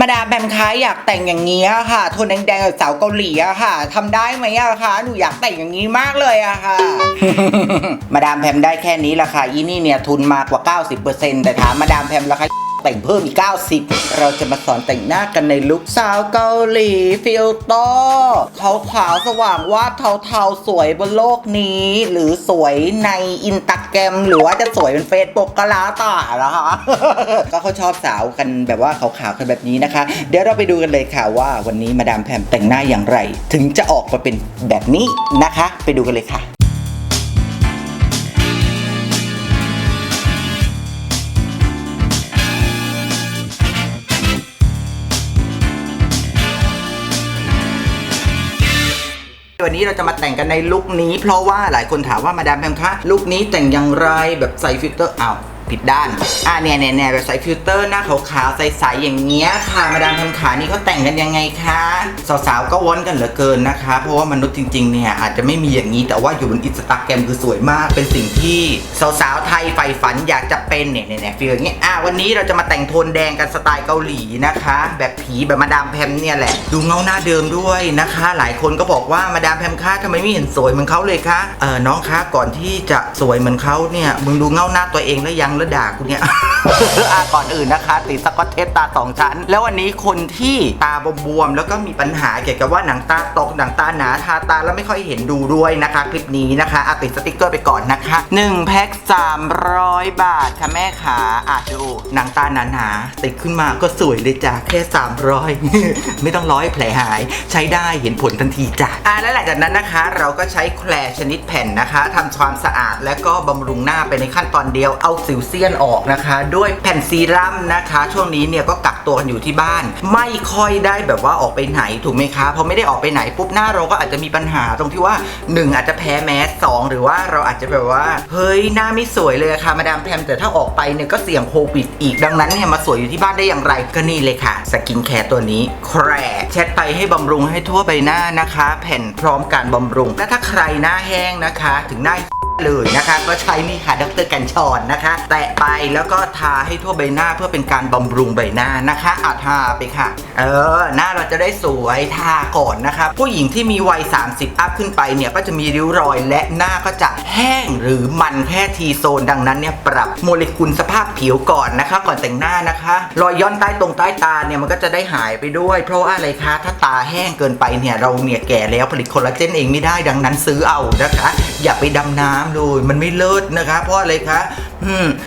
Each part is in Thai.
มาดามแบมคะอยากแต่งอย่างนี้อะค่ะโทนแดงๆกับสาวเกาหลีอะค่ะทำได้ไหมอะคะหนูอยากแต่งอย่างนี้มากเลยอะค่ะ มาดามแพมได้แค่นี้ละค่ะอีนี่เนี่ยทุนมากกว่า 90%แต่ถามมาดามแพมราคา แต่งเพิ่มอีก 90 เราจะมาสอนแต่งหน้ากันในลุคสาวเกาหลีฟิลเตอร์ขาวขาวสว่างวาบเทาๆ สวยบนโลกนี้ หรือสวยในอินตาแกรมหรือว่าจะสวยเป็นเฟซบุ๊กก็แล้วแต่นะคะ ก็เขาชอบสาวกันแบบว่าขาวๆกันแบบนี้นะคะ เดี๋ยวเราไปดูกันเลยค่ะว่าวันนี้มาดามแพมแต่งหน้าอย่างไร ถึงจะออกมาเป็นแบบนี้นะคะ ไปดูกันเลยค่ะ วันนี้เราจะมาแต่งกันในลุคนี้ เพราะว่าหลายคนถามว่ามาดามแพมคะลุคนี้แต่งอย่างไรแบบใส่ฟิลเตอร์อ้าว ผิดด้าน อ่าเนี่ยเนี่ยเนี่ยแบบใส่ฟิลเตอร์หน้าขาวๆใสๆอย่างเงี้ยค่ะมาดามแพมขานี่เขาแต่งกันยังไงคะสาวๆก็ว้อนกันเหลือเกินนะคะ เพราะว่ามนุษย์จริงๆเนี่ยอาจจะไม่มีอย่างนี้แต่ว่าอยู่บนอินสตาแกรมคือสวยมาก เป็นสิ่งที่สาวๆไทยใฝ่ฝันอยากจะเป็นเนี่ยเนี่ยเนี่ยฟีลอย่างเงี้ยอะวันนี้เราจะมาแต่งโทนแดงกันสไตล์เกาหลีนะคะ แบบผีแบบมาดามแพมเนี่ยแหละ ดูเงาหน้าเดิมด้วยนะคะ หลายคนก็บอกว่ามาดามแพมคะทำไมไม่เห็นสวยเหมือนเขาเลยคะเออน้องคะก่อนที่จะสวยเหมือนเขาเนี่ยมึงดูเงาหน้าตัวเองแล้วยังแล้วด่ากูเนี่ย อะก่อนอื่นนะคะ ติดสกอตเทปตาสองชั้น แล้ววันนี้คนที่ตาบวมๆแล้วก็มีปัญหาเกี่ยวกับว่าหนังตาตกหนังตาหนาทาตาแล้วไม่ค่อยเห็นดูด้วยนะคะ คลิปนี้นะคะอะติดสติกเกอร์ไปก่อนนะคะ1แพ็ค300 บาทค่ะแม่ขาอะดูหนังตาหนาๆติดขึ้นมาก็สวยเลยจ้ะแค่ 300 ไม่ต้องร้อยแผลหาย ใช้ได้เห็นผลทันทีจ้ะอะแล้วหลังจากนั้นนะคะ เราก็ใช้แคลชนิดแผ่นนะคะทำความสะอาดแล้วก็บำรุงหน้าไปในขั้นตอนเดียวเอาสิวเซียนออกนะคะ ด้วยแผ่นซีรั่มนะคะ ช่วงนี้เนี่ยก็กักตัวกันอยู่ที่บ้าน ไม่ค่อยได้แบบว่าออกไปไหนถูกไหมคะพอไม่ได้ออกไปไหนปุ๊บหน้าเราก็อาจจะมีปัญหาตรงที่ว่า 1 อาจจะแพ้แมสสองหรือว่าเราอาจจะแบบว่า เฮ้ยหน้าไม่สวยเลยะค่ะมาดามแพมแต่ถ้าออกไปเนี่ยก็เสี่ยงโควิดอีกดังนั้นเนี่ยมาสวยอยู่ที่บ้านได้อย่างไรก็นี่เลยค่ะสกินแคร์ตัวนี้แคร์เช็ดไปให้บำรุงให้ทั่วใบหน้านะคะ แผ่นพร้อมการบำรุงและถ้าใครหน้าแห้งนะคะ ถึงหน้า เลยนะคะ ก็ใช้นี่ค่ะดรกันชอนนะคะ แตะไปแล้วก็ทาให้ทั่วใบหน้าเพื่อเป็นการบำรุงใบหน้านะคะอาทาไปค่ะ เออ หน้าเราจะได้สวยทาก่อนนะคะ ผู้หญิงที่มีวัย 30 อัพขึ้นไปเนี่ยก็จะมีริ้วรอยและหน้าก็จะแห้งหรือมันแค่ทีโซนดังนั้นเนี่ยปรับโมเลกุลสภาพผิวก่อนนะคะ ก่อนแต่งหน้านะคะ รอยย่อนใต้ตรงใต้ตาเนี่ยมันก็จะได้หายไปด้วย เพราะว่าอะไรคะถ้าตาแห้งเกินไปเนี่ยเราเนี่ยแก่แล้วผลิตคอลลาเจนเองไม่ได้ดังนั้นซื้อเอานะคะ อย่าไปดำน้ำเลยมันไม่เลิศนะคะ เพราะอะไรคะ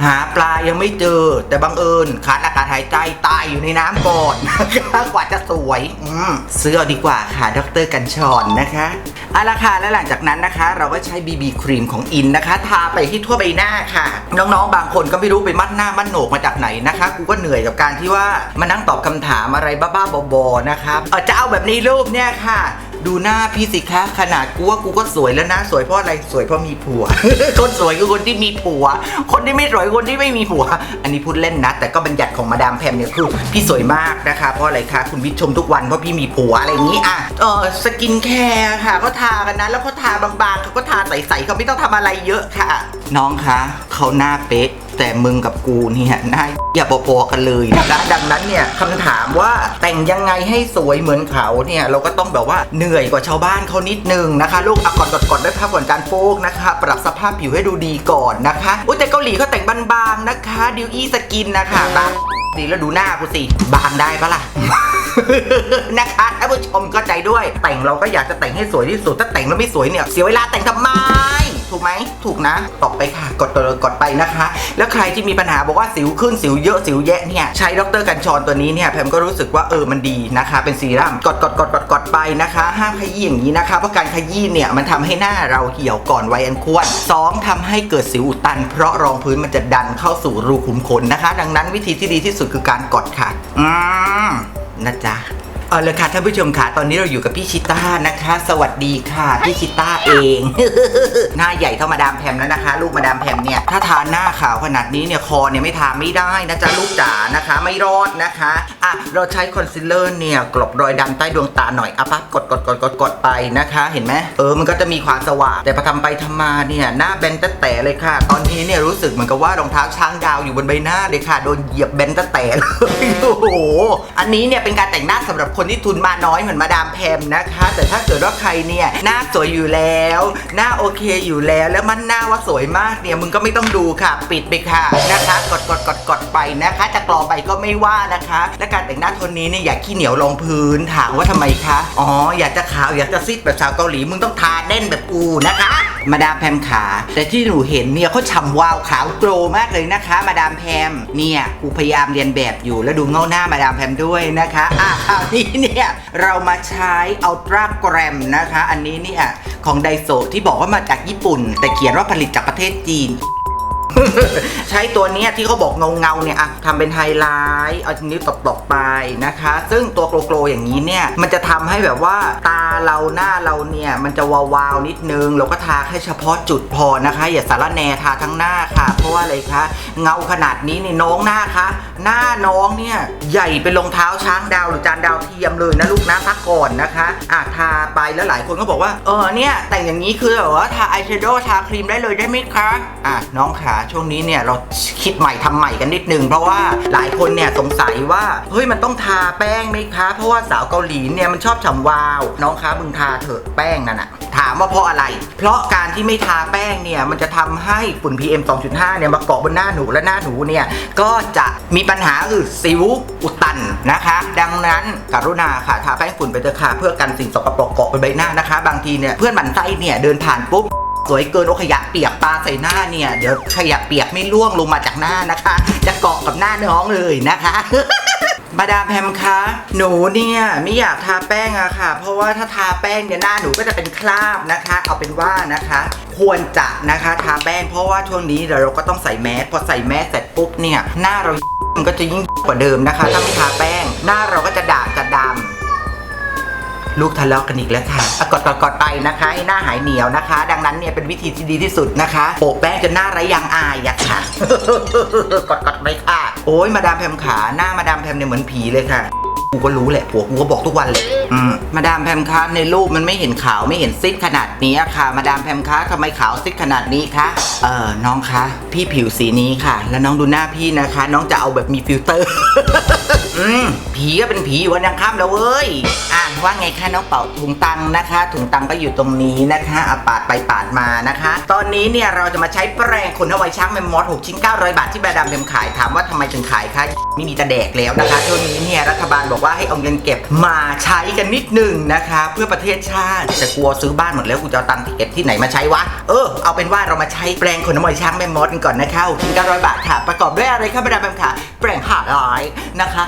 หาปลายังไม่เจอ แต่บังเอิญขาดอากาศหายใจตายอยู่ในน้ำก่อนนะคะกว่าจะสวยอืมซื้อเอดีกว่าค่ะดรกันชอนนะคะเอาละค่ะแล้วหลังจากนั้นนะคะ เราก็ใช้ BB ครีมของอินนะคะ ทาไปที่ทั่วใบหน้าค่ะ น้องๆ บางคนก็ไม่รู้ไปมัดหน้ามัดโหนกมาจากไหนนะคะกูก็เหนื่อยกับการที่ว่ามานั่งตอบคำถามอะไรบ้าๆบอๆนะครับเออจะเอาแบบนี้รูปเนี่ยค่ะ ดูหน้าพี่สิคะขนาดกูว่ากูก็สวยแล้วนะ สวยเพราะอะไรสวยเพราะมีผัว คนสวยคือคนที่มีผัว คนที่ไม่สวยคนที่ไม่มีผัว อันนี้พูดเล่นนะ แต่ก็บัญญัติของมาดามแพมเนี่ยคือพี่สวยมากนะคะเพราะอะไรคะคุณวิทย์ชมทุกวันเพราะพี่มีผัวอะไรอย่างนี้อะเออสกินแคร์ค่ะเขาทากันนะแล้วเขาทาบางๆเขาก็ทาใสๆเขาไม่ต้องทำอะไรเยอะค่ะ น้องคะเขาหน้าเป๊ะ แต่มึงกับกูเนี่ยหน้าอย่าพอๆกันเลยนะคะดังนั้นเนี่ยคำถามว่าแต่งยังไงให้สวยเหมือนเขาเนี่ยเราก็ต้องแบบว่าเหนื่อยกว่าชาวบ้านเขานิดนึงนะคะ ลูกอะก่อนก่อนได้พักก่อนการโฟกนะคะ ปรับสภาพผิวให้ดูดีก่อนนะคะอุ้ยแต่เกาหลีเขาแต่งบางๆนะคะ ดิวอี้สกินนะคะบางดีแล้วดูหน้ากูสิบางได้ปะล่ะนะคะท่านผู้ชมเข้าใจด้วย แต่งเราก็อยากจะแต่งให้สวยที่สุดถ้าแต่งแล้วไม่สวยเนี่ยเสียเวลาแต่งทำไม ถูกไหมถูกนะตอบไปค่ะ กดตัวกดไปนะคะ แล้วใครที่มีปัญหาบอกว่าสิวขึ้นสิวเยอะสิวแยะเนี่ยใช้ดรกันชอนตัวนี้เนี่ยแพมก็รู้สึกว่าเออมันดีนะคะ เป็นซีรั่มกดกดกดกดกดไปนะคะ ห้ามขยี้อย่างนี้นะคะ เพราะการขยี้เนี่ยมันทำให้หน้าเราเหี่ยวก่อนวัยอันควรสองทำให้เกิดสิวอุดตัน เพราะรองพื้นมันจะดันเข้าสู่รูขุมขนนะคะ ดังนั้นวิธีที่ดีที่สุดคือการกดค่ะ อืมนะจ๊ะ เอาเลยค่ะท่านผู้ชมค่ะตอนนี้เราอยู่กับพี่ชิต้านะคะ สวัสดีค่ะพี่ชิต้าเอง หน้าใหญ่เท่ามาดามแพมแล้วนะคะ ลูกมาดามแพมเนี่ยถ้าทาหน้าขาวขนาดนี้เนี่ยคอเนี่ยไม่ทาไม่ได้นะจ๊ะลูกจ๋านะคะ ไม่รอดนะคะอะเราใช้คอนซีลเลอร์เนี่ยกลบรอยดำใต้ดวงตาหน่อยอะปั๊บกดกดกดกดกดไปนะคะ เห็นไหมเออมันก็จะมีความสว่างแต่พอทำไปทำมาเนี่ยหน้าแบนแต่แต่เลยค่ะ ตอนนี้เนี่ยรู้สึกเหมือนกับว่ารองเท้าช้างดาวอยู่บนใบหน้าเลยค่ะโดนเหยียบแบนแต่แต่เลยโอ้โหอันนี้เนี่ยเป็นการแต่งหน้าสำหรับคนที่ทุนมาน้อยเหมือนมาดามแพมนะคะ แต่ถ้าเกิดว่าใครเนี่ยหน้าสวยอยู่แล้ว หน้าโอเคอยู่แล้วแล้วมันหน้าว่าสวยมากเนี่ยมึงก็ไม่ต้องดูค่ะ ปิดไปค่ะนะคะ กดกดกดกดไปนะคะจะกรอไปก็ไม่ว่านะคะ และการแต่งหน้าโทนนี้เนี่ยอย่าขี้เหนียวลงพื้นถามว่าทำไมคะอ๋ออยากจะขาวอยากจะซีดแบบสาวเกาหลีมึงต้องทาแน่นแบบกูนะคะมาดามแพมขา แต่ที่หนูเห็นเนี่ยเขาฉ่ำวาวขาวโกลมากเลยนะคะ มาดามแพมเนี่ยกูพยายามเรียนแบบอยู่แล้วดูเงาหน้ามาดามแพมด้วยนะคะอะคราวนี้เนี่ยเรามาใช้อัลตร้าแกรมนะคะ อันนี้เนี่ยของไดโซที่บอกว่ามาจากญี่ปุ่น แต่เขียนว่าผลิตจากประเทศจีน ใช้ตัวนี้ที่เขาบอกเงาเงาเนี่ยอะทำเป็นไฮไลท์เอานิ้วตบๆไปนะคะ ซึ่งตัวโกลโกลอย่างนี้เนี่ยมันจะทำให้แบบว่าตาเราหน้าเราเนี่ยมันจะวาวๆนิดนึง เราก็ทาแค่เฉพาะจุดพอนะคะ อย่าสารแหนทาทั้งหน้าค่ะ เพราะว่าอะไรคะเงาขนาดนี้นี่น้องหน้าคะหน้าน้องเนี่ยใหญ่เป็นรองเท้าช้างดาวหรือจานดาวเทียมเลยนะลูกนะพักก่อนนะคะอะทาไปแล้วหลายคนก็บอกว่าเออเนี่ยแต่งอย่างนี้คือแบบว่าทาอายแชโดว์ทาครีมได้เลยได้ไหมคะอะน้องขาช่วงนี้เนี่ยเราคิดใหม่ทำใหม่กันนิดนึง เพราะว่าหลายคนเนี่ยสงสัยว่าเฮ้ยมันต้องทาแป้งไหมคะ เพราะว่าสาวเกาหลีเนี่ยมันชอบฉ่ำวาวน้องขคะมึงทาเถอะแป้งนั่นอะถามว่าเพราะอะไร เพราะการที่ไม่ทาแป้งเนี่ยมันจะทำให้ฝุ่น PM 2.5 เนี่ยมาเกาะบนหน้าหนูและหน้าหนูเนี่ยก็จะมีปัญหาคือสิวอุดตันนะคะ ดังนั้นกรุณาค่ะทาแป้งฝุ่นไปเถอะค่ะเพื่อกันสิ่งสกปรกเกาะบนใบหน้านะคะ บางทีเนี่ยเพื่อนหมันไส้เนี่ยเดินผ่านปุ๊บสวยเกินโอขยะเปียกปลาใส่หน้าเนี่ย เดี๋ยวขยะเปียกไม่ล่วงลงมาจากหน้านะคะ จะเกาะกับหน้าน้องเลยนะคะ มาดามแพมคะ หนูเนี่ยไม่อยากทาแป้งอะค่ะ เพราะว่าถ้าทาแป้งเนี่ยหน้าหนูก็จะเป็นคราบนะคะ เอาเป็นว่านะคะ ควรจะนะคะทาแป้งเพราะว่าช่วงนี้เดี๋ยวเราก็ต้องใส่แมสพอใส่แมสเสร็จปุ๊บเนี่ยหน้าเรามันก็จะยิ่งกว่าเดิมนะคะ ถ้าไม่ทาแป้ง หน้าเราก็จะด่างจะดา ลูกทะเลาะกันอีกแล้วค่ะอะกดกดกดไปนะคะให้หน้าหายเหนียวนะคะ ดังนั้นเนี่ยเป็นวิธีที่ดีที่สุดนะคะโปะแป้งจนหน้าไร้ยางอายอะค่ะกดกดไปค่ะ โอ้ยมาดามแพมขาหน้ามาดามแพมเนี่ยเหมือนผีเลยค่ะ กูก็รู้แหละผัวกูก็บอกทุกวันเลยอืมมาดามแพมคะในรูปมันไม่เห็นขาวไม่เห็นซิดขนาดนี้ค่ะ มาดามแพมคะทำไมขาวซิดขนาดนี้คะเออน้องคะพี่ผิวสีนี้ค่ะ แล้วน้องดูหน้าพี่นะคะ น้องจะเอาแบบมีฟิลเตอร์ อืมผีก็เป็นผีอยู่วันยังค่ำแล้วเว้ยอะว่าไงคะน้องเป่าถุงตังค์นะคะ ถุงตังค์ก็อยู่ตรงนี้นะคะอะปาดไปปาดมานะคะ ตอนนี้เนี่ยเราจะมาใช้แปรงขนเอาไว้ช้างแมมมอส6ชิ้น900 บาทที่แบรนด์ดำเพ็มขายถามว่าทำไมถึงขายคะไม่มีจะแดกแล้วนะคะช่วงนี้เนี่ยรัฐบาลบอกว่าให้เอาเงินเก็บมาใช้กันนิดหนึ่งนะคะ เพื่อประเทศชาติแต่กลัวซื้อบ้านหมดแล้วกูจะเอาตังค์เก็บที่ไหนมาใช้วะเออเอาเป็นว่าเรามาใช้แปรงขนเอาไว้ช้างแมมมอสกันก่อนนะคะ6ชิ้น900บาทค่ะ ประกอบด้วยอะไรคะแบรนด์ดำเพ็มขาแปรงหาร้อยนะคะ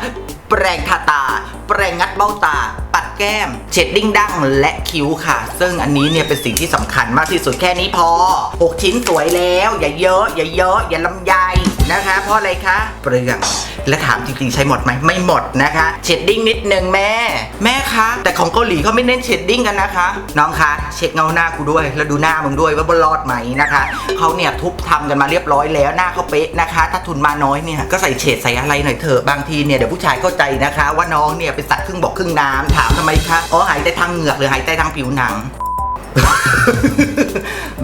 แปรงทาตา แปรงงัดเบ้าตาปัดแก้มเช็ดดิ้งดั้งและคิ้วค่ะ ซึ่งอันนี้เนี่ยเป็นสิ่งที่สำคัญมากที่สุดแค่นี้พอ 6 ชิ้นสวยแล้ว อย่าเยอะ อย่าเยอะ อย่าลำไย นะคะ เพราะอะไรคะเปลืองและถามจริงๆ ใช้หมดไหมไม่หมดนะคะเช็ดดิ้งนิดนึงแม่ แม่คะแต่ของเกาหลีเขาไม่เน้นเช็ดดิ้งกันนะคะ น้องคะเช็คเงาหน้ากูด้วย แล้วดูหน้ามึงด้วยว่าบรอดไหมนะคะเขาเนี่ยทุบทำกันมาเรียบร้อยแล้วหน้าเขาเป๊ะนะคะ ถ้าทุนมาน้อยเนี่ยก็ใส่เฉดใส่อะไรหน่อยเถอะบางทีเนี่ยเดี๋ยวผู้ชายเข้าใจนะคะ ว่าน้องเนี่ยเป็นสัตว์ครึ่งบกครึ่งน้ำถามทำไมคะอ๋อหายใจทางเหงือกหรือหายใจทางผิวหนัง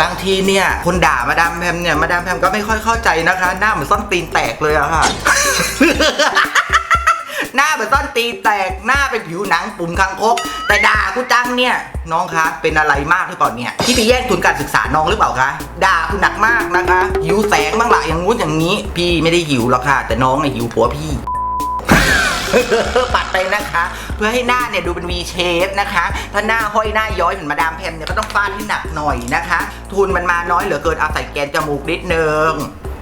บางทีเนี่ยคนด่ามาดามแพมเนี่ยมาดามแพมก็ไม่ค่อยเข้าใจนะคะ หน้าเหมือนส้นตีนแตกเลยอะค่ะ หน้าเหมือนต้นตีนแตกหน้าเป็นผิวหนังปุ่มคังคก แต่ด่ากูจังเนี่ย น้องคะเป็นอะไรมากหรือเปล่าเนี่ยที่ไปแย่งทุนการศึกษาน้องหรือเปล่าคะด่าคุณหนักมากนะคะหิวแสงบ้างหละอย่างงู้นอย่างนี้ พี่ไม่ได้หิวหรอกค่ะ แต่น้องเนี่ยหิวผัวพี่ ปัดไปนะคะ เพื่อให้หน้าเนี่ยดูเป็น V shape นะคะ ถ้าหน้าห้อยหน้าย้อยเหมือนมาดามแพมเนี่ยก็ต้องฟาดให้หนักหน่อยนะคะ ทุนมันมาน้อยเหลือเกินเอาใส่แกนจมูกนิดนึง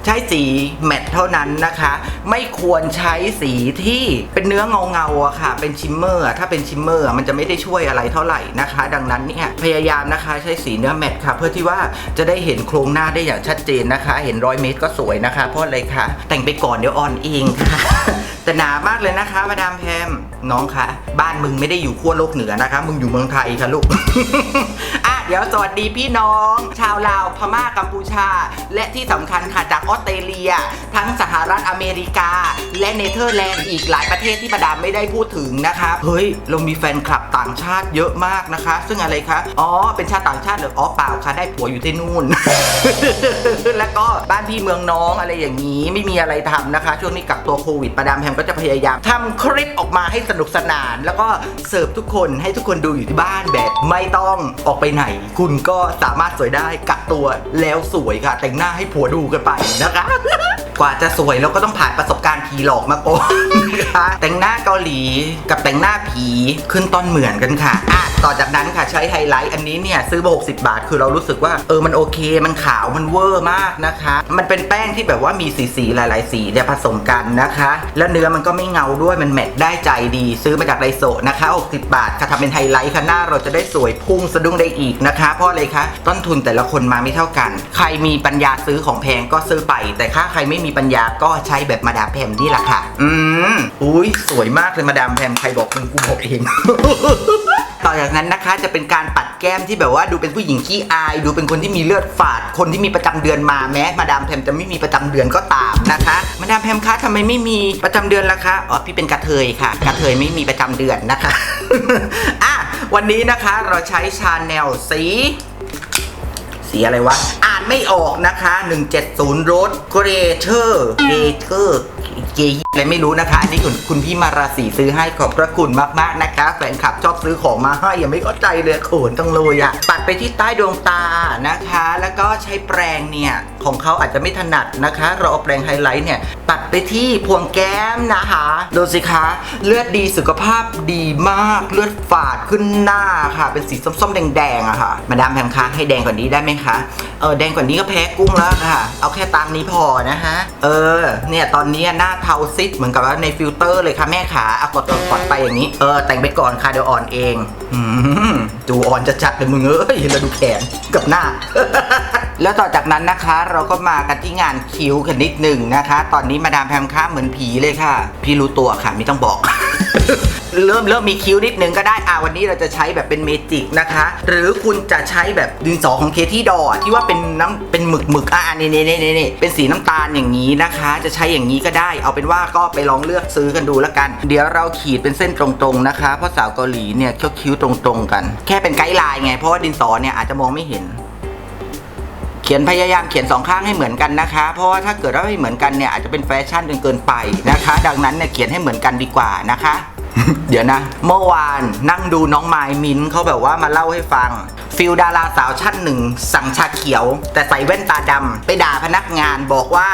ใช้สีแมตเท่านั้นนะคะ ไม่ควรใช้สีที่เป็นเนื้อเงาเงาๆอะค่ะ เป็นชิมเมอร์ถ้าเป็นชิมเมอร์มันจะไม่ได้ช่วยอะไรเท่าไหร่นะคะ ดังนั้นเนี่ยพยายามนะคะใช้สีเนื้อแมตค่ะ เพื่อที่ว่าจะได้เห็นโครงหน้าได้อย่างชัดเจนนะคะ เห็นรอยเม็ดก็สวยนะคะ เพราะอะไรคะแต่งไปก่อนเดี๋ยวออนเองค่ะ แต่หนามากเลยนะคะมาดามแพมน้องคะ บ้านมึงไม่ได้อยู่ขั้วโลกเหนือนะคะ มึงอยู่เมืองไทยค่ะลูก ดี๋ยวสวัสดีพี่น้อง ชาวลาวพม่ากัมพูชา และที่สำคัญค่ะจากออสเตรเลีย ทั้งสหรัฐอเมริกา และเนเธอร์แลนด์อีกหลายประเทศที่มาดามไม่ได้พูดถึงนะคะเฮ้ยเรามีแฟนคลับต่างชาติเยอะมากนะคะ ซึ่งอะไรคะอ๋อเป็นชาติต่างชาติหรืออ๋อเปล่าค่ะได้ผัวอยู่ที่นู่น แล้วก็บ้านพี่เมืองน้องอะไรอย่างนี้ไม่มีอะไรทำนะคะ ช่วงนี้กักตัวโควิดมาดามแพมก็จะพยายามทำคลิปออกมาให้สนุกสนาน แล้วก็เสิร์ฟทุกคนให้ทุกคนดูอยู่ที่บ้านแบบไม่ต้องออกไปไหนคุณก็สามารถสวยได้กักตัวแล้วสวยค่ะ แต่งหน้าให้ผัวดูกันไปนะคะ กว่าจะสวยเราก็ต้องผ่านประสบการณ์ผีหลอกมาก่อนนะคะแต่งหน้าเกาหลีกับแต่งหน้าผีขึ้นต้นเหมือนกันค่ะอะต่อจากนั้นค่ะใช้ไฮไลท์อันนี้เนี่ยซื้อมา60 บาท คือเรารู้สึกว่าเออมันโอเค มันขาวมันเวอร์มากนะคะ มันเป็นแป้งที่แบบว่ามีสีสีหลาย ๆ สีเนี่ยผสมกันนะคะ แล้วเนื้อมันก็ไม่เงาด้วยมันแมทได้ใจดี ซื้อมาจากไดโซนะคะ 60 บาทค่ะทำเป็นไฮไลท์ค่ะหน้าเราจะได้สวยพุ่งสะดุ้งได้อีกนะคะ เพราะอะไรคะต้นทุนแต่ละคนมาไม่เท่ากัน ใครมีปัญญาซื้อของแพงก็ซื้อไป แต่ถ้าใครไม่มีปัญญาก็ใช้แบบมาดามแพมนี่แหละค่ะ อืมอุ้ยสวยมากเลยมาดามแพมใครบอกมึงกูบอกเอง ต่อจากนั้นนะคะจะเป็นการปัดแก้มที่แบบว่าดูเป็นผู้หญิงขี้อาย ดูเป็นคนที่มีเลือดฝาด คนที่มีประจำเดือนมาแม้มาดามแพมจะไม่มีประจำเดือนก็ตามนะคะ มาดามแพมคะทำไมไม่มีประจำเดือนล่ะคะอ๋อพี่เป็นกระเทยค่ะ กระเทยไม่มีประจำเดือนนะคะอะ วันนี้นะคะเราใช้ชาแนลสี สีอะไรวะ อ่านไม่ออกนะคะ 170รถเกร เกเทอร์เกยอะไรไม่รู้นะคะ อันนี้คุณคุณพี่มาราศีซื้อให้ขอบพระคุณมากๆนะคะแฟนคลับชอบซื้อของมาให้ยังไม่เข้าใจเลยโขนจังเลยอะปัดไปที่ใต้ดวงตานะคะ แล้วก็ใช้แปรงเนี่ยของเขาอาจจะไม่ถนัดนะคะ เราเอาแปรงไฮไลท์เนี่ยปัดไปที่พวงแก้มนะคะดูสิคะ เลือดดีสุขภาพดีมากเลือดฝาดขึ้นหน้าค่ะ เป็นสีส้มๆแดงๆอะค่ะ มาดามแพมคะให้แดงกว่านี้ได้ไหมคะเออแดงกว่านี้ก็แพ้กุ้งแล้วค่ะ เอาแค่ตามนี้พอนะคะเออเนี่ยตอนนี้หน้าเทาซิดเหมือนกับว่าในฟิลเตอร์เลยค่ะแม่ขาเอากดกดกดไปอย่างนี้ เออ แต่งไปก่อนค่ะเดี๋ยวอ่อนเอง อืมดูอ่อนจะจัดเลยมึงเอ้ยแล้วดูแขนกับหน้า แล้วต่อจากนั้นนะคะเราก็มากันที่งานคิ้วกันนิดหนึ่งนะคะ ตอนนี้มาดามแพมค้าเหมือนผีเลยค่ะ พี่รู้ตัวค่ะไม่ต้องบอก เริ่มเริ่มมีคิ้วนิดนึงก็ได้อ่าวันนี้เราจะใช้แบบเป็นเมจิกนะคะ หรือคุณจะใช้แบบดินสอของเคที่ดอที่ว่าเป็นน้ำเป็นหมึกหมึกอ่านี่นี่นี่นี่เป็นสีน้ำตาลอย่างนี้นะคะ จะใช้อย่างนี้ก็ได้ เอาเป็นว่าก็ไปลองเลือกซื้อกันดูแล้วกัน เดี๋ยวเราขีดเป็นเส้นตรงๆนะคะเพราะสาวเกาหลีเนี่ยเขาคิ้วตรงๆกัน แค่เป็นไกด์ไลน์ไงเพราะว่าดินสอเนี่ยอาจจะมองไม่เห็น ขียนพยายามเขียนสองข้างให้เหมือนกันนะคะ เพราะว่าถ้าเกิดว่าไม่เหมือนกันเนี่ยอาจจะเป็นแฟชั่นจนเกินไปนะคะ ดังนั้นเนี่ยเขียนให้เหมือนกันดีกว่านะคะ เดี๋ยวนะ เมื่อวานนั่งดูน้องไมล์มินเขาแบบว่ามาเล่าให้ฟังฟิลดาราสาวชั้นหนึ่งสั่งชาเขียว แต่ใส่แว่นตาดำไปด่าพนักงานบอกว่า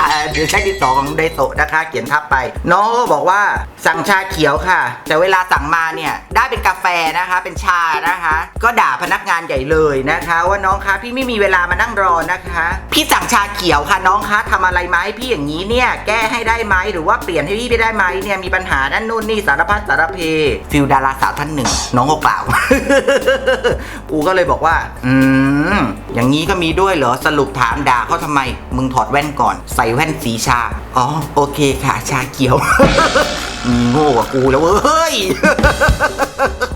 อ่าเดี๋ยวใช้ที่สองของไดโตะนะคะ เขียนทับไป น้องก็บอกว่าสั่งชาเขียวค่ะ แต่เวลาสั่งมาเนี่ยได้เป็นกาแฟนะคะ เป็นชานะคะ ก็ด่าพนักงานใหญ่เลยนะคะ ว่าน้องคะพี่ไม่มีเวลามานั่งรอนะคะ พี่สั่งชาเขียวค่ะน้องคะทำอะไรไหมพี่อย่างนี้เนี่ยแก้ให้ได้ไหมหรือว่าเปลี่ยนให้พี่ไปได้ไหมเนี่ยมีปัญหานั่นนู่นนี่สารพัดสารเพฟิลดาราสาวท่านหนึ่ง น้องก็เปล่ากูก็เลยบอกว่า อืม อย่างนี้ก็มีด้วยเหรอสรุปถามด่าเขาทำไม มึงถอดแว่นก่อน ใส่แว่นสีชา อ๋อ โอเคค่ะ ชาเขียวมีโง่กว่ากูแล้วเว้ย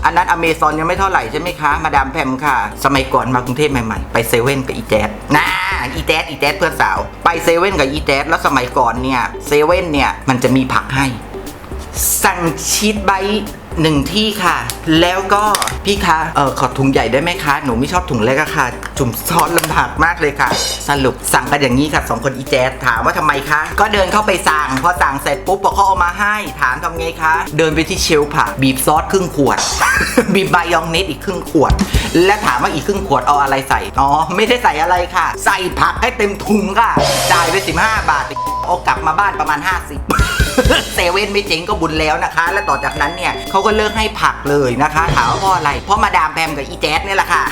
อันนั้นอเมซอนยังไม่เท่าไหร่ใช่ไหมคะ มาดามแพมค่ะ สมัยก่อนมากรุงเทพใหม่ๆ ไปเซเว่นกับอีแจ๊ดน่าอีแจ๊ดอีแจ๊ดเพื่อนสาว ไปเซเว่นกับอีแจ๊ดแล้วสมัยก่อนเนี่ย เซเว่นเนี่ยมันจะมีผักให้ สั่งชีสไบ หนึ่งที่ค่ะ แล้วก็พี่คะเออขอถุงใหญ่ได้ไหมคะ หนูไม่ชอบถุงเล็กอะค่ะ จุ่มซอสลำบากมากเลยค่ะ สรุปสั่งกันอย่างนี้ค่ะสองคนอีแจ๊ดถามว่าทำไมคะ ก็เดินเข้าไปสั่งพอสั่งเสร็จปุ๊บพอเขาเอามาให้ถามทำไงคะ เดินไปที่เชลฟ์ค่ะบีบซอสครึ่งขวด บีบมายองเนสอีกครึ่งขวด และถามว่าอีกครึ่งขวดเอาอะไรใส่ อ๋อ ไม่ได้ใส่อะไรค่ะ ใส่ผักให้เต็มถุงค่ะจ่ายไป 15 บาทเอากลับมาบ้านประมาณ 50 เซเว่นไม่เจ๊งก็บุญแล้วนะคะ และต่อจากนั้นเนี่ยเขาก็เลิกให้ผักเลยนะคะถามว่าเพราะอะไรเพราะมาดามแพมกับอีแจ๊ดเนี่ยแหละค่ะ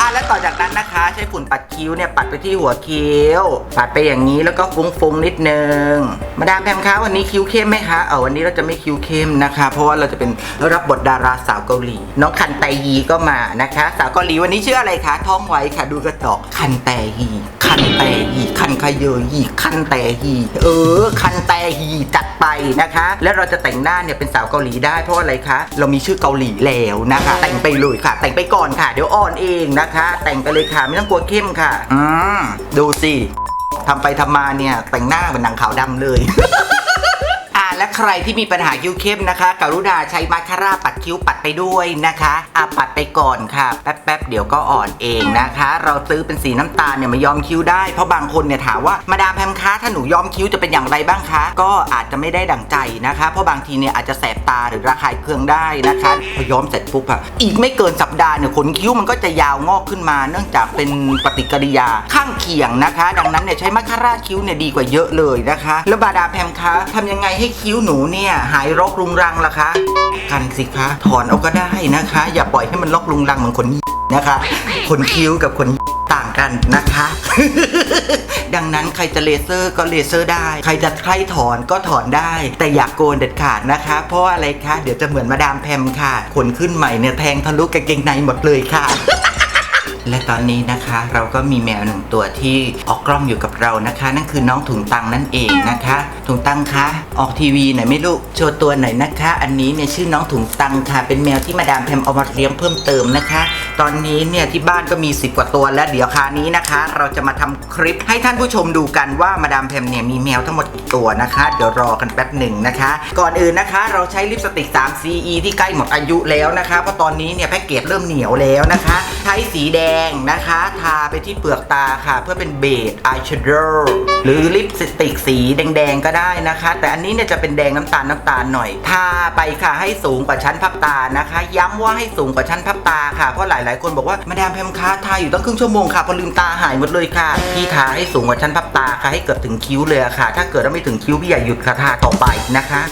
อะแล้วต่อจากนั้นนะคะ ใช้ฝุ่นปัดคิ้วเนี่ยปัดไปที่หัวคิ้ว ปัดไปอย่างนี้แล้วก็ฟุ้งๆนิดนึง มาดามแพมคะวันนี้คิ้วเข้มไหมคะเออวันนี้เราจะไม่คิ้วเข้มนะคะ เพราะว่าเราจะเป็นรับบทดาราสาวเกาหลี น้องคันแตยีก็มานะคะ สาวเกาหลีวันนี้ชื่ออะไรคะท่องไว้ค่ะดูกระจอกคันแตยีคันแตยีคันขยเยยีคันแตยีเออ คันแตฮีจัดไปนะคะ แล้วเราจะแต่งหน้าเนี่ยเป็นสาวเกาหลีได้เพราะอะไรคะ เรามีชื่อเกาหลีแล้วนะคะ แต่งไปเลยค่ะ แต่งไปก่อนค่ะ เดี๋ยวอ่อนเองนะคะ แต่งไปเลยค่ะไม่ต้องกลัวเข้มค่ะ อืมดูสิทำไปทำมาเนี่ยแต่งหน้าเหมือนหนังขาวดำเลย และใครที่มีปัญหาคิ้วเข้มนะคะ กรุณาใช้มาคาร่าปัดคิ้วปัดไปด้วยนะคะอะปัดไปก่อนค่ะ แป๊บๆเดี๋ยวก็อ่อนเองนะคะ เราซื้อเป็นสีน้ำตาลเนี่ยมาย้อมคิ้วได้ เพราะบางคนเนี่ยถามว่ามาดามแพมคะถ้าหนูย้อมคิ้วจะเป็นอย่างไรบ้างคะ ก็อาจจะไม่ได้ดั่งใจนะคะ เพราะบางทีเนี่ยอาจจะแสบตาหรือระคายเคืองได้นะคะพอย้อมเสร็จปุ๊บอะอีกไม่เกินสัปดาห์เนี่ยขนคิ้วมันก็จะยาวงอกขึ้นมา เนื่องจากเป็นปฏิกิริยาข้างเคียงนะคะ ดังนั้นเนี่ยใช้มาคาร่าคิ้วเนี่ยดีกว่าเยอะเลยนะคะ แล้วบาดาแพมคะทำยังไงให้คิ้ววหนูเนี่ยหายรกรุงรังล่ะคะ กันสิคะ ถอนเอาก็ได้นะคะ อย่าปล่อยให้มันรกรุงรังเหมือนคนนะคะขนคิ้วกับคนต่างกันนะคะ ดังนั้นใครจะเลเซอร์ก็เลเซอร์ได้ ใครจะใครถอนก็ถอนได้ แต่อย่ากโกนเด็ดขาดนะคะ เพราะอะไรคะ เดี๋ยวจะเหมือนมาดามแพมค่ะ ขนขึ้นใหม่เนี่ยแทงทะลุกางเกงในหมดเลยค่ะ และตอนนี้นะคะ เราก็มีแมวหนึ่งตัวที่ออกกล้องอยู่กับเรานะคะ นั่นคือน้องถุงตังนั่นเองนะคะ ถุงตังคะออกทีวีหน่อยไม่ลูกโชว์ตัวหน่อยนะคะ อันนี้เนี่ยชื่อน้องถุงตังค่ะ เป็นแมวที่มาดามแพมเอามาเลี้ยงเพิ่มเติมนะคะ ตอนนี้เนี่ยที่บ้านก็มี10กว่าตัวแล้วเดี๋ยวคราวนี้นะคะ เราจะมาทำคลิปให้ท่านผู้ชมดูกันว่ามาดามแพมเนี่ยมีแมวทั้งหมดกี่ตัวนะคะ เดี๋ยวรอกันแป๊บหนึ่งนะคะ ก่อนอื่นนะคะ เราใช้ลิปสติก 3 CE ที่ใกล้หมดอายุแล้วนะคะเพราะตอนนี้เนี่ยแพ็กเกจเริ่มเหนียวแล้วนะคะ ใช้สีแดงนะคะ ทาไปที่เปลือกตาค่ะ เพื่อเป็นเบสอายแชโดว์หรือลิปสติกสีแดงๆก็ได้นะคะ แต่อันนี้เนี่ยจะเป็นแดงน้ำตาลน้ำตาลหน่อย ทาไปค่ะให้สูงกว่าชั้นพับตานะคะ ย้ำว่าให้สูงกว่าชั้นพับตาค่ะ เพราะหลายๆ คนบอกว่ามาดามแพมคะทาอยู่ตั้งครึ่งชั่วโมงค่ะพอลืมตาหายหมดเลยค่ะ พี่ทาให้สูงกว่าชั้นพับตาค่ะให้เกือบถึงคิ้วเลยค่ะ ถ้าเกิดว่าไม่ถึงคิ้วพี่อย่าหยุดค่ะทาต่อไปนะคะ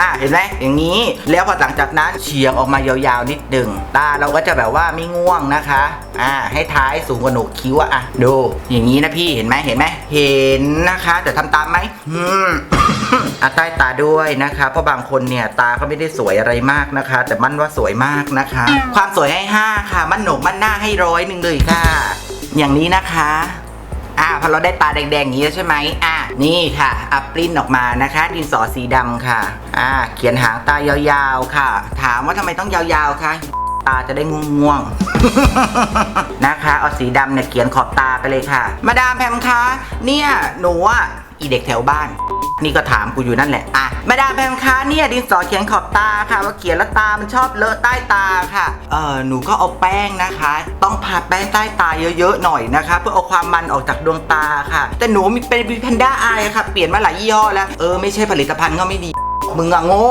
อะเห็นไหมอย่างนี้ แล้วพอหลังจากนั้นเฉียงออกมายาวๆนิดหนึ่งตาเราก็จะแบบว่าไม่ง่วงนะคะ อ่า ให้ท้ายสูงกว่าโหนกคิ้วอะอะดู อย่างนี้นะพี่เห็นไหมเห็นไหมเห็นนะคะแต่ทำตามไหมอืมอะใต้ตาด้วยนะคะ เพราะบางคนเนี่ยตาก็ไม่ได้สวยอะไรมากนะคะ แต่มั่นว่าสวยมากนะคะ ความสวยให้ห้าค่ะ มั่นโหนกมั่นหน้าให้ร้อยหนึ่งเลยค่ะ อย่างนี้นะคะอ่าพอเราได้ตาแดงๆอย่างนี้แล้วใช่ไหมอะนี่ค่ะอัปริ้นออกมานะคะ ดินสอสีดำค่ะ อ่า เขียนหางตายาวๆค่ะ ถามว่าทำไมต้องยาวๆคะ ตาจะได้ง่วงๆ นะคะ เอาสีดำเนี่ยเขียนขอบตาไปเลยค่ะ มาดามแพมคะเนี่ยหนูอะอีเด็กแถวบ้าน นี่ก็ถามกูอยู่นั่นแหละอะมาดามแพมคะเนี่ยดินสอเขียนขอบตาค่ะว่าเขียนแล้วตามันชอบเลอะใต้ตาค่ะเออหนูก็เอาแป้งนะคะ ต้องพาแป้งใต้ตาเยอะๆหน่อยนะคะ เพื่อเอาความมันออกจากดวงตาค่ะ แต่หนูมีเป็นบีแพนด้าอายค่ะ เปลี่ยนมาหลายยี่ห้อแล้วเออไม่ใช่ผลิตภัณฑ์ก็ไม่ดีมึงอะโง่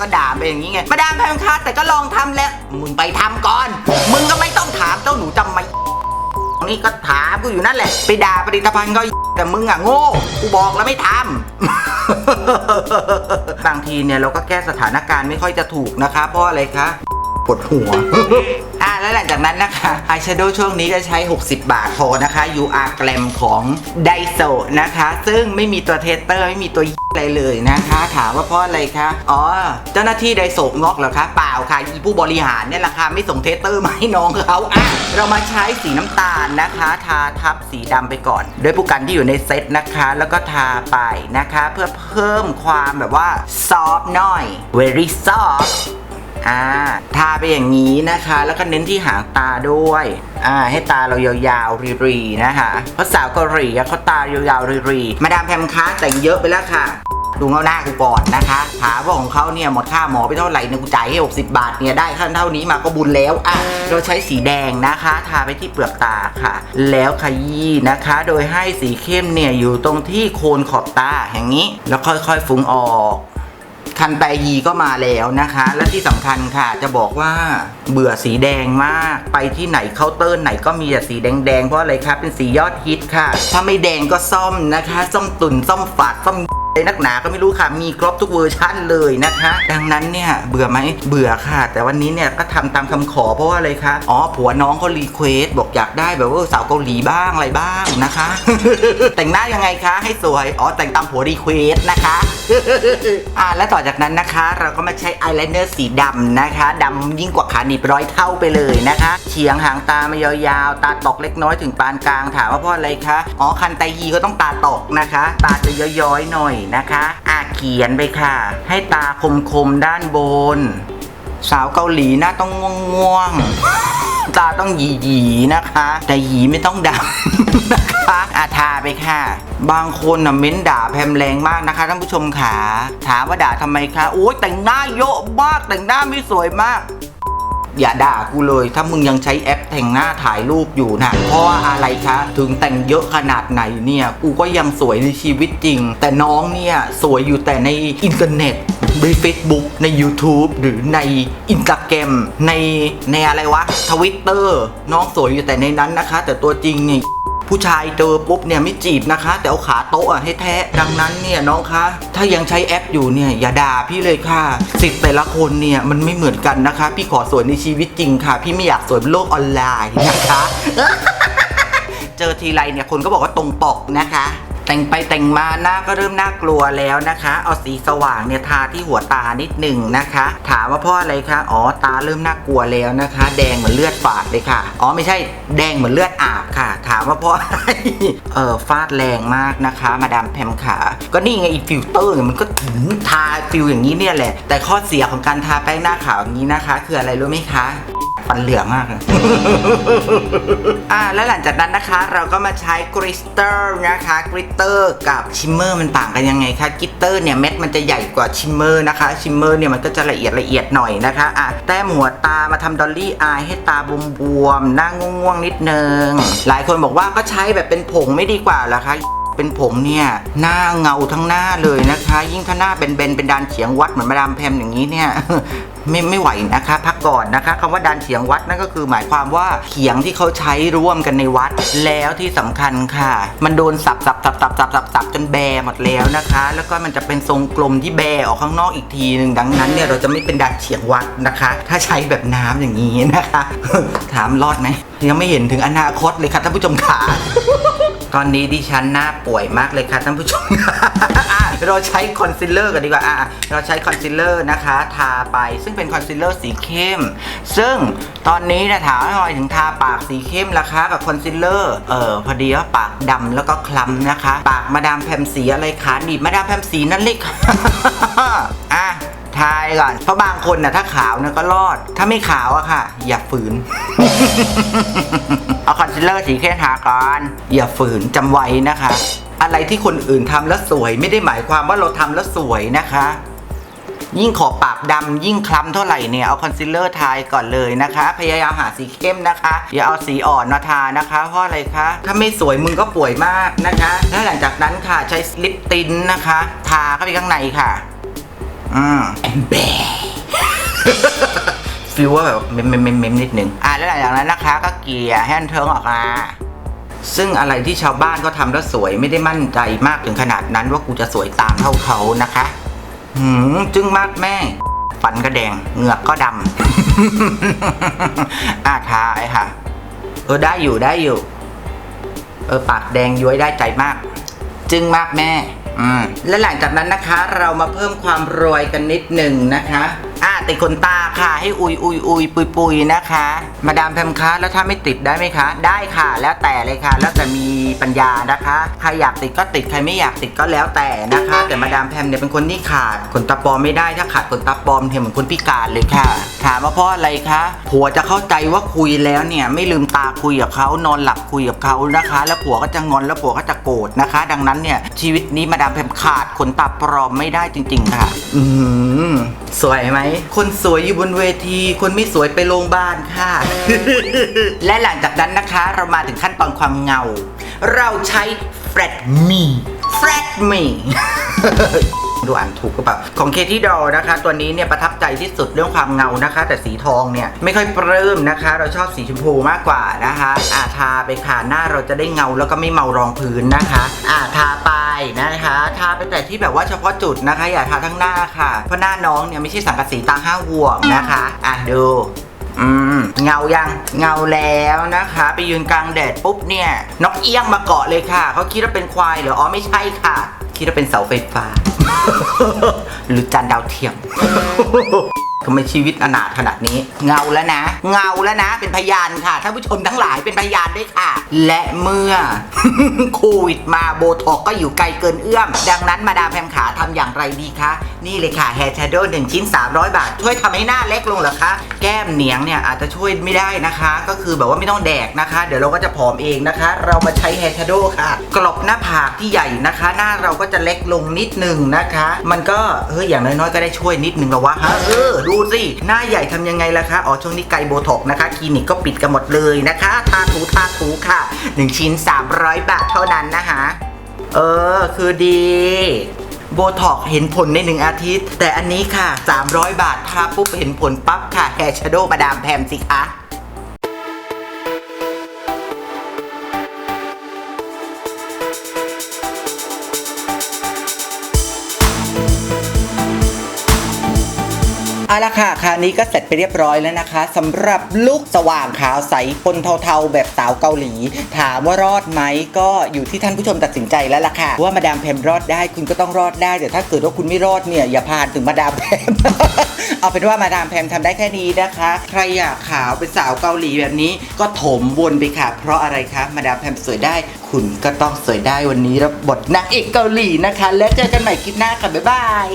ก็ด่าไปอย่างนี้ไง มาดามแพมคะแต่ก็ลองทำแล้ว มึงไปทำก่อน มึงก็ไม่ต้องถามเจ้าหนูจำไหมนี่ก็ถามกูอยู่นั่นแหละ ไปด่าผลิตภัณฑ์ก็แต่มึงอะโง่ กูบอกแล้วไม่ทำ บางทีเนี่ยเราก็แก้สถานการณ์ไม่ค่อยจะถูกนะคะ เพราะอะไรคะ ปวดหัว อะ แล้วหลังจากนั้นนะคะอายแชโดว์ช่วงนี้ก็ใช้ 60 บาทพอนะคะ UR แกลมของไดโซนะคะ ซึ่งไม่มีตัวเทสเตอร์ไม่มีตัวอะไรเลยนะคะ ถามว่าเพราะอะไรคะ อ๋อ เจ้าหน้าที่ไดโซงอกเหรอคะ เปล่าค่ะผู้บริหารเนี่ยแหละค่ะไม่ส่งเทสเตอร์มาให้น้องเขาอะเรามาใช้สีน้ำตาลนะคะ ทาทับสีดำไปก่อน ด้วยผู้กันที่อยู่ในเซตนะคะ แล้วก็ทาไปนะคะ เพื่อเพิ่มความแบบว่าซอฟหน่อย very soft อ่าทาไปอย่างนี้นะคะ แล้วก็เน้นที่หางตาด้วยอ่าให้ตาเรายาวๆรีๆนะคะเพราะสาวเกาหลีอะเขาตายาวๆรีๆมาดามแพมคะแต่งเยอะไปแล้วค่ะดูเงาหน้ากูก่อนนะคะถามว่าของเขาเนี่ยหมดค่าหมอไปเท่าไหร่เนี่ยกูจ่ายให้60 บาทเนี่ยได้ขั้นเท่านี้มาก็บุญแล้วอะเราใช้สีแดงนะคะ ทาไปที่เปลือกตาค่ะ แล้วขยี้นะคะ โดยให้สีเข้มเนี่ยอยู่ตรงที่โคนขอบตาอย่างนี้ แล้วค่อยๆฟุ้งออก คันไตยีก็มาแล้วนะคะ และที่สำคัญค่ะ จะบอกว่าเบื่อสีแดงมาก ไปที่ไหนเคาน์เตอร์ไหนก็มีแต่สีแดงๆ เพราะอะไรครับเป็นสียอดฮิตค่ะ ถ้าไม่แดงก็ซ่อมนะคะซ่อมตุ่นซ่อมฝาดซ่อม นักหนาก็ไม่รู้ค่ะ มีครบทุกเวอร์ชั่นเลยนะคะ ดังนั้นเนี่ยเบื่อไหมเบื่อค่ะ แต่วันนี้เนี่ยก็ทำตามคำขอเพราะว่าอะไรคะอ๋อผัวน้องเขารีเควสบอกอยากได้แบบว่าสาวเกาหลีบ้างอะไรบ้างนะคะ แต่งหน้ายังไงคะให้สวยอ๋อแต่งตามผัวรีเควสนะคะอ่าและต่อจากนั้นนะคะ เราก็มาใช้อายไลเนอร์สีดำนะคะดำยิ่งกว่าขาหนีบร้อยเท่าไปเลยนะคะเฉียงหางตามายาวๆ ตาตกเล็กน้อยถึงปานกลางถามว่าเพราะอะไรคะ อ๋อ คันไตยีก็ต้องตาตกนะคะ ตาจะย้อยๆหน่อยนะคะอ่าเขียนไปค่ะ ให้ตาคมๆด้านบน สาวเกาหลีหน้าต้องง่วงๆตาต้องหยีหยีๆนะคะ แต่หยีไม่ต้องดำนะคะอาทาไปค่ะ บางคนน่ะเม้นด่าแพมแรงมากนะคะท่านผู้ชมขาถามว่าด่าทำไมคะโอ้ยแต่งหน้าเยอะมากแต่งหน้าไม่สวยมาก อย่าด่ากูเลย ถ้ามึงยังใช้แอปแต่งหน้าถ่ายรูปอยู่นะเพราะว่าอะไรคะ ถึงแต่งเยอะขนาดไหนเนี่ย กูก็ยังสวยในชีวิตจริง แต่น้องเนี่ยสวยอยู่แต่ในอินเทอร์เน็ตใน Facebook ใน YouTube หรือในอินสตาแกรมในในอะไรวะทวิตเตอร์น้องสวยอยู่แต่ในนั้นนะคะ แต่ตัวจริงเนี่ย ผู้ชายเจอปุ๊บเนี่ยไม่จีบนะคะ แต่เอาขาโต๊ะให้แทะดังนั้นเนี่ยน้องคะ ถ้ายังใช้แอปอยู่เนี่ยอย่าด่าพี่เลยค่ะสิทธิ์แต่ละคนเนี่ยมันไม่เหมือนกันนะคะ พี่ขอสวยในชีวิตจริงค่ะ พี่ไม่อยากสวยบนโลกออนไลน์นะคะ เจอทีไรเนี่ยคนก็บอกว่าตรงปกนะคะ แต่งไปแต่งมาหน้าก็เริ่มน่ากลัวแล้วนะคะ เอาสีสว่างเนี่ยทาที่หัวตานิดหนึ่งนะคะ ถามว่าเพราะอะไรคะอ๋อตาเริ่มน่ากลัวแล้วนะคะ แดงเหมือนเลือดฝาดเลยค่ะ อ๋อไม่ใช่แดงเหมือนเลือดอาบค่ะ ถามว่าเพราะอะไรเออฟาดแรงมากนะคะ มาดามแพมขาก็นี่ไงอีฟิลเตอร์เนี่ยมันก็ถึงทาฟิลอย่างนี้เนี่ยแหละ แต่ข้อเสียของการทาแป้งหน้าขาวอย่างนี้นะคะ คืออะไรรู้ไหมคะ ฟันเหลืองมากเลยอ่าแล้วหลังจากนั้นนะคะ เราก็มาใช้กริสเตอร์นะคะกริสเตอร์กับชิมเมอร์มันต่างกันยังไงคะกริสเตอร์เนี่ยเม็ดมันจะใหญ่กว่าชิมเมอร์นะคะชิมเมอร์เนี่ยมันก็จะละเอียดละเอียดหน่อยนะคะอะแต้มหัวตามาทำดอลลี่อายให้ตาบวมๆหน้าง่วงๆนิดนึง หลายคนบอกว่าก็ใช้แบบเป็นผงไม่ดีกว่าเหรอคะเป็นผงเนี่ยหน้าเงาทั้งหน้าเลยนะคะ ยิ่งถ้าหน้าเป็นเบนเป็นดานเฉียงวัดเหมือนมาดามแพมอย่างนี้เนี่ย ไม่ไม่ไหวนะคะ พักก่อนนะคะคำว่าดานเฉียงวัดนั่นก็คือหมายความว่าเขียงที่เขาใช้ร่วมกันในวัด แล้วที่สำคัญค่ะ มันโดนสับสับสับสับสับสับสับจนแบหมดแล้วนะคะ แล้วก็มันจะเป็นทรงกลมที่แบออกข้างนอกอีกทีหนึ่งดังนั้นเนี่ยเราจะไม่เป็นดานเฉียงวัดนะคะ ถ้าใช้แบบน้ำอย่างนี้นะคะ ถามรอดไหมยังไม่เห็นถึงอนาคตเลยค่ะท่านผู้ชมขา ตอนนี้ดิฉันหน้าป่วยมากเลยค่ะท่านผู้ชม อะเราใช้คอนซีลเลอร์กันดีกว่าอะเราใช้คอนซีลเลอร์นะคะ ทาไปซึ่งเป็นคอนซีลเลอร์สีเข้ม ซึ่งตอนนี้นะถามว่าทำไมถึงทาปากสีเข้มล่ะคะกับคอนซีลเลอร์เออพอดีว่าปากดำแล้วก็คล้ำนะคะ ปากมาดามแพมสีอะไรคะดีบมาดามแพมสีนั่นเลยค่ะอะ ทายก่อน เพราะบางคนน่ะถ้าขาวเนี่ยก็รอด ถ้าไม่ขาวอะค่ะ อย่าฝืน เอาคอนซีลเลอร์สีเข้มทาก่อนอย่าฝืนจำไว้นะคะ อะไรที่คนอื่นทำแล้วสวย ไม่ได้หมายความว่าเราทำแล้วสวยนะคะยิ่งขอบปากดำยิ่งคล้ำเท่าไหร่เนี่ย เอาคอนซีลเลอร์ทายก่อนเลยนะคะ พยายามหาสีเข้มนะคะ อย่าเอาสีอ่อนมาทานะคะ เพราะอะไรคะ ถ้าไม่สวยมึงก็ป่วยมากนะคะ แล้วหลังจากนั้นค่ะใช้ลิปตินนะคะ ทาเข้าไปข้างในค่ะ อืมแอนแบฟิลว่าแบบเมมเมมเมมเมมนิดนึงอะแล้วหลังจากนั้นนะคะ ก็เกลี่ยให้มันเทิงออกมา ซึ่งอะไรที่ชาวบ้านก็ทำแล้วสวยไม่ได้มั่นใจมากถึงขนาดนั้นว่ากูจะสวยตามเท่าเขานะคะหืมจึงมากแม่ฟันก็แดงเหงือกก็ดำอาทาไอ้ค่ะ เออได้อยู่ได้อยู่ เออปากแดงย้วยได้ใจมาก จึงมากแม่ อืมและหลังจากนั้นนะคะเรามาเพิ่มความรวยกันนิดหนึ่งนะคะ อ่าติดขนตาค่ะ ให้อุยอุยอุยปุยปุยนะคะ มาดามแพมคะแล้วถ้าไม่ติดได้ไหมคะ ได้ค่ะแล้วแต่เลยค่ะ แล้วแต่มีปัญญานะคะใครอยากติดก็ติดใครไม่อยากติดก็แล้วแต่นะคะ แต่มาดามแพมเนี่ยเป็นคนที่ขาดขนตาปลอมไม่ได้ถ้าขาดขนตาปลอมเนี่ยเหมือนคนพิการเลยค่ะ ถามว่าเพราะอะไรคะผัวจะเข้าใจว่าคุยแล้วเนี่ยไม่ลืมตาคุยกับเขานอนหลับคุยกับเขานะคะ แล้วผัวก็จะงอนแล้วผัวก็จะโกรธนะคะ ดังนั้นเนี่ยชีวิตนี้มาดามแพมขาดขนตาปลอมไม่ได้จริง ๆ ค่ะ อืมสวยไหมคนสวยอยู่บนเวที คนไม่สวยไปโรงพยาบาลค่ะ และหลังจากนั้นนะคะ เรามาถึงขั้นตอนความเงา เราใช้ Flat Me Flat Me ดูอ่านถูกหรือเปล่าของเคที่ดอนะคะ ตัวนี้เนี่ยประทับใจที่สุดเรื่องความเงานะคะ แต่สีทองเนี่ยไม่ค่อยปลื้มนะคะ เราชอบสีชมพูมากกว่านะคะอาทาไปค่ะหน้าเราจะได้เงาแล้วก็ไม่เมารองพื้นนะคะอาทาไปนะคะทาเป็นแต่ที่แบบว่าเฉพาะจุดนะคะ อย่าทาทั้งหน้าค่ะ เพราะหน้าน้องเนี่ยไม่ใช่สังกะสีตาห้าห่วงนะคะอะดูอืมเงายังเงาแล้วนะคะ ไปยืนกลางแดดปุ๊บเนี่ยนกเอี้ยงมาเกาะเลยค่ะเขาคิดว่าเป็นควายเหรออ๋อไม่ใช่ค่ะ คิดว่าเป็นเสาไฟฟ้า หรือจานดาวเทียมทำไมชีวิตอนาถขนาดนี้ เงาแล้วนะ เงาแล้วนะ เป็นพยานค่ะท่านผู้ชมทั้งหลายเป็นพยานด้วยค่ะ และเมื่อโควิดมาโบท็อกก็อยู่ไกลเกินเอื้อม ดังนั้นมาดามแพมขาทำอย่างไรดีคะ นี่เลยค่ะ Hair Shadow 1ชิ้น 300 บาท ช่วยทำให้หน้าเล็กลงเหรอคะ แก้มเหนียงเนี่ยอาจจะช่วยไม่ได้นะคะ ก็คือแบบว่าไม่ต้องแดกนะคะ เดี๋ยวเราก็จะผอมเองนะคะ เรามาใช้ Hair Shadow ค่ะกรอบหน้าผากที่ใหญ่นะคะ หน้าเราก็จะเล็กลงนิดนึงนะคะ มันก็เฮ้ยอย่างน้อยๆก็ได้ช่วยนิดนึงแล้ววะฮะเออดูสิหน้าใหญ่ทำยังไงล่ะคะอ๋อช่วงนี้ไกลโบท็อกนะคะคลินิกก็ปิดกันหมดเลยนะคะทาถูทาถูค่ะ 1 ชิ้น 300 บาทเท่านั้นนะคะเออ คือดี โบท็อกเห็นผลในหนึ่งอาทิตย์ แต่อันนี้ค่ะ 300 บาททาปุ๊บเห็นผลปั๊บค่ะแฮร์ชโดว์มาดามแพมสิคะ เอาละค่ะคราวนี้ก็เสร็จไปเรียบร้อยแล้วนะคะสำหรับลุกสว่างขาวใสปนเทาๆ แบบสาวเกาหลี ถามว่ารอดไหมก็อยู่ที่ท่านผู้ชมตัดสินใจแล้วล่ะค่ะ ว่ามาดามแพมรอดได้คุณก็ต้องรอดได้แต่ถ้าเกิดว่าคุณไม่รอดเนี่ยอย่าพานถึงมาดามแพมเอาเป็นว่ามาดามแพมทำได้แค่นี้นะคะ ใครอยากขาวเป็นสาวเกาหลีแบบนี้ก็ถมวนไปค่ะ เพราะอะไรคะมาดามแพมสวยได้ คุณก็ต้องสวยได้วันนี้รับบทนางเอกเกาหลีนะคะ แล้วเจอกันใหม่คลิปหน้าค่ะบ๊ายบาย